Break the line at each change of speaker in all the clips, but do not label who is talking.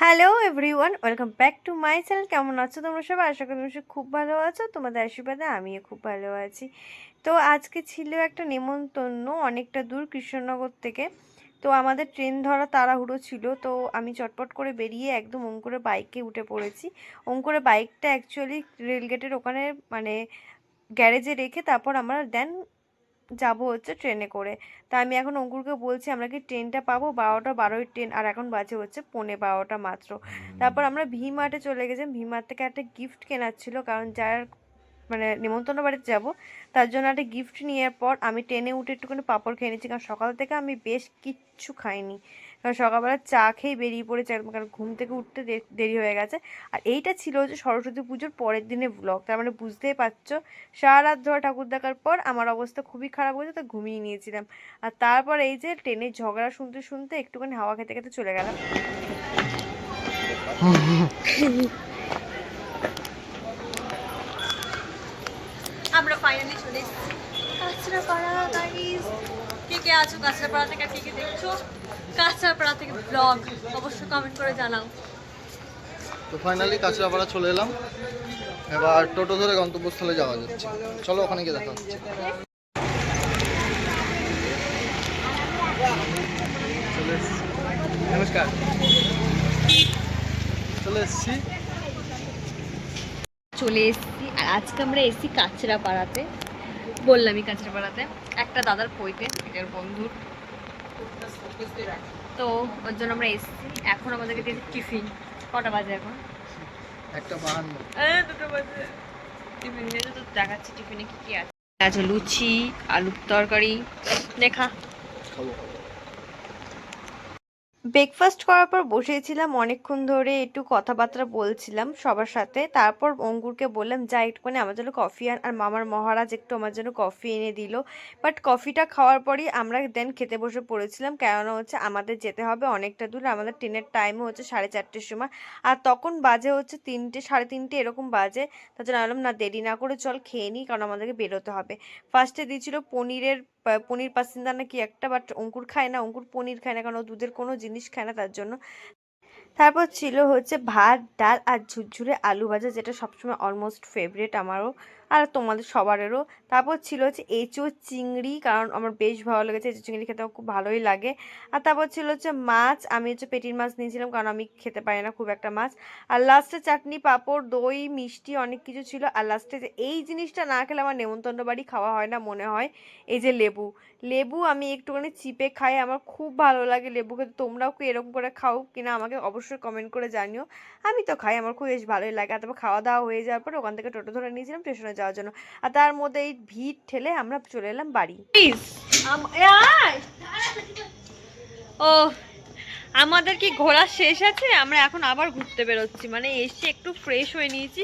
Hello everyone welcome back to my channel কেমন আছো তোমরা সবাই? আশা করি তোমরা খুব ভালো আছো। তোমাদের আশীর্বাদে আমিও খুব ভালো আছি। তো আজকে ছিল একটা নেমন্তন্ন অনেকটা দূর কৃষ্ণনগর থেকে। তো আমাদের ট্রেন ধরা তাড়াহুড়ো ছিল। তো আমি চটপট করে বেরিয়ে একদম অঙ্কুরের বাইকে উঠে পড়েছি। অঙ্কুরের বাইকটা অ্যাকচুয়ালি রেলগেটের ওখানে মানে গ্যারেজে রেখে তারপর আমরা দেন যাব হচ্ছে ট্রেনে করে। তা আমি এখন অঙ্কুরকে বলছি আমরা কি ট্রেনটা পাবো? বারোটা বারোই ট্রেন আর এখন বাজে হচ্ছে পৌনে বারোটা মাত্র। তারপর আমরা ভি মার্টে চলে গেছিলাম ভি মার্ট থেকে একটা গিফট কেনার ছিল কারণ যার মানে নিমন্ত্রণ বাড়িতে যাব। তার জন্য একটা গিফট নেওয়ার পর আমি ট্রেনে উঠে একটুখানি পাঁপড় খেয়ে নিচ্ছি কারণ সকাল থেকে আমি বেশ কিচ্ছু খাইনি। কারণ সকালবেলা চা খেয়ে বেরিয়ে পড়েছে একদম। কারণ ঘুম থেকে উঠতে দেরি হয়ে গেছে। আর এইটা ছিল যে সরস্বতী পুজোর পরের দিনে ব্লগ তার মানে বুঝতেই পারছ সারা রাত ধরে ঠাকুর দেখার পর আমার অবস্থা খুবই খারাপ হয়েছে, তো ঘুমিয়ে নিয়েছিলাম। আর তারপর এই যে ট্রেনের ঝগড়া শুনতে শুনতে একটুখানি হাওয়া খেতে খেতে চলে গেলাম
আমরা ফাইনালি চলে এসেছি। কাঁচরাপাড়া কে কে আছো কাঁচরাপাড়া থেকে, কে কে দেখছ? কাঁচরাপাড়া থেকে ব্লগ অবশ্যই কমেন্ট করে জানাও।
তো ফাইনালি কাঁচরাপাড়া চলে এলাম। এবার টোটো ধরে গন্তব্যস্থলে যাওয়া যাচ্ছে। চলো ওখানে গিয়ে দেখা হচ্ছে। নমস্কার। চলে এসছি।
চলে এসেছি। আর আজকে আমরা এসেছি কাঁচরাপাড়াতে। বললামই কাঁচরাপাড়াতে। একটা দাদার পইতে এটার বন্ধুর তো ওর জন্য আমরা এসেছি। এখন আমাদেরকে দিয়েছে টিফিন। কটা বাজে এখন?
একটা বাহান্ন।
দুটো বাজে। টিফিন নিয়ে তো দেখাচ্ছি টিফিনে কি কি আছে। আছে লুচি আলুর তরকারি। দেখা
খাব।
ব্রেকফাস্ট করার পর বসেছিলাম অনেকক্ষণ ধরে একটু কথাবার্তা বলছিলাম সবার সাথে। তারপর অঙ্কুরকে বললাম, যা একটুখানি আমার জন্য কফি আন। আর মামার মহারাজ একটু আমার জন্য কফি এনে দিল। বাট কফিটা খাওয়ার পরই আমরা দেন খেতে বসে পড়েছিলাম। কেননা হচ্ছে আমাদের যেতে হবে অনেকটা দূর। আমাদের ট্রেনের টাইমও হচ্ছে সাড়ে চারটের সময়। আর তখন বাজে হচ্ছে তিনটে, সাড়ে তিনটে এরকম বাজে। তার জন্য বললাম না, দেরি না করে চল খেয়ে নিই, কারণ আমাদেরকে বেরোতে হবে। ফার্স্টে দিয়েছিল পনিরের, পনির পাসিন্দা নাকি একটা বাট অঙ্কুর খায় না। অঙ্কুর পনির খায় না, কারণ দুধের কোনো জিনিস খায় না তার জন্য। তারপর ছিল হচ্ছে ভাত, ডাল আর ঝুরঝুরে আলু ভাজা, যেটা সবসময় অলমোস্ট ফেভারিট আমারও। আর তোমাদের সবারেরও। তারপর ছিল হচ্ছে এঁচো চিংড়ি, কারণ আমার বেশ ভালো লেগেছে এঁচো চিংড়ি খেতে খুব ভালোই লাগে। আর তারপর ছিল হচ্ছে মাছ, আমি হচ্ছে পেটির মাছ নিয়েছিলাম, কারণ আমি খেতে পারি না খুব একটা মাছ। আর লাস্টে চাটনি, পাঁপড়, দই, মিষ্টি অনেক কিছু ছিল। আর লাস্টে যে এই জিনিসটা না খেলে আমার নেমন্তন্ন বাড়ি খাওয়া হয় না মনে হয়। এই যে লেবু। লেবু আমি একটুখানি চিপে খাই, আমার খুব ভালো লাগে লেবু খেতে। তোমরাও কি এরকম করে খাও কিনা আমাকে অবশ্যই কমেন্ট করে জানিও। আমি তো খাই, আমার খুব বেশ ভালোই লাগে। আর তারপর খাওয়া দাওয়া হয়ে যাওয়ার পর ওখান থেকে টোটো ধরে নিয়েছিলাম স্টেশনে যাওয়ার জন্য। আর তার মধ্যে এই ভিড় ঠেলে আমরা চলে এলাম বাড়ি।
ও, আমাদের কি ঘোরা শেষ আছে? আমরা এখন আবার ঘুরতে বেরোচ্ছি। মানে এসে একটু ফ্রেশ হয়ে নিয়েছি।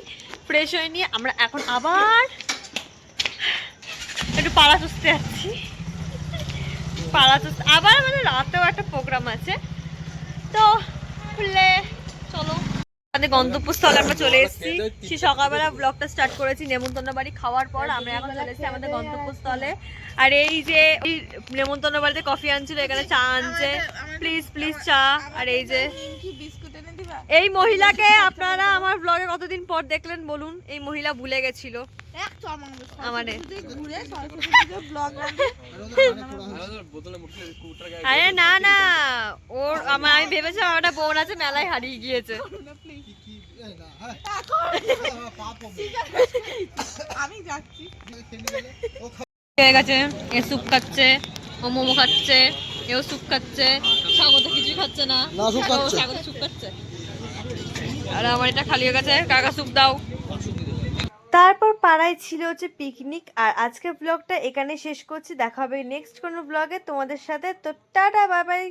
ফ্রেশ হয়ে নিয়ে আমরা এখন আবার একটু পাড়া চুষতে যাচ্ছি। পাড়া চুষতে আবার আমাদের রাতেও একটা প্রোগ্রাম আছে। তো, খুললে আমাদের গন্তব্যস্থলে আমরা চলে এসেছি। সে সকালবেলা ব্লগটা স্টার্ট করেছি নেমন্তন্ন বাড়ি খাওয়ার পর আমরা এখন চলে এসেছি আমাদের গন্তব্যস্থলে। আর এই যে এই নেমন্তন্ন বাড়িতে কফি আনছিল এখানে চা আনছে। প্লিজ প্লিজ চা। আর এই যে এই মহিলাকে আপনারা আমার ব্লগে কতদিন পর দেখলেন বলুন? এই মহিলা ভুলে গেছিল। আরে না না। ওর আমার আমি ভেবেছিলাম আমার একটা বোন আছে মেলায় হারিয়ে গিয়েছে।
আমি যাচ্ছি।
হয়ে গেছে এ স্যুপ খাচ্ছে ও মোমো খাচ্ছে এও স্যুপ খাচ্ছে স্বাগত কিছুই খাচ্ছে না। স্বাগত স্যুপ খাচ্ছে। আর আমার এটা খালি হয়ে গেছে কাকা স্যুপ দাও।
তারপর পাড়ায় ছিল হচ্ছে পিকনিক আর আজকের ব্লগটা এখানে শেষ করছি। দেখা হবে নেক্সট কোনো ব্লগে তোমাদের সাথে তো টাটা বাই বাই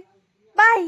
বাই